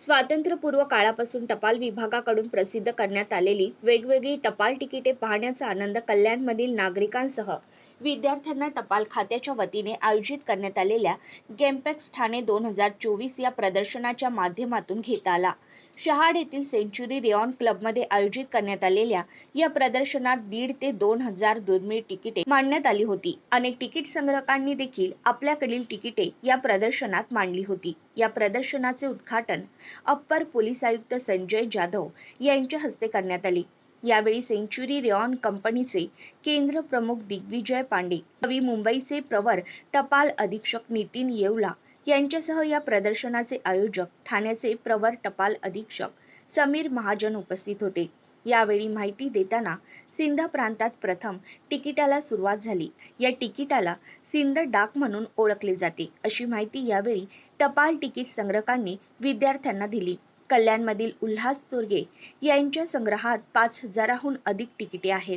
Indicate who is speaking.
Speaker 1: स्वातंत्र्यपूर्व काळापासून टपाल विभागाकडून प्रसिद्ध करण्यात आलेली वेगवेगळी टपाल तिकिटे पाहण्याचा आनंद कल्याणमधील नागरिकांसह विद्यार्थ्यांना टपाल खात्याच्या वतीने आयोजित करण्यात आलेल्या गेमपेक्स ठाणे दोन हजार चोवीस या प्रदर्शनाच्या माध्यमातून घेता आला. शहाड येथील सेंच्युरी रेऑन क्लबमध्ये आयोजित करण्यात आलेल्या या प्रदर्शनात दीड ते दोन हजार दुर्मिळ तिकिटे मांडण्यात आली होती. अनेक तिकीट संग्राहकांनी देखील आपल्याकडील तिकिटे या प्रदर्शनात मांडली होती. या प्रदर्शनाचे उद्घाटन अप्पर पोलीस आयुक्त संजय जाधव यांच्या हस्ते करण्यात आले. यावेळी सेंच्युरी रेऑन कंपनीचे केंद्र प्रमुख दिग्विजय पांडे नवी मुंबईचे प्रवर टपाल अधीक्षक नितीन येवला यांच्यासह या प्रदर्शनाचे आयोजक ठाण्याचे प्रवर टपाल अधीक्षक समीर महाजन उपस्थित होते. यावेळी माहिती देताना सिंध प्रांतात प्रथम तिकिटाला सुरुवात झाली. या तिकिटाला सिंध डाक म्हणून ओळखले जाते अशी माहिती यावेळी टपाल तिकीट संग्रहकांनी विद्यार्थ्यांना दिली. कल्याणमधील उल्हास चोरगे यांच्या संग्रहात पाच हजाराहून अधिक तिकिटे आहेत.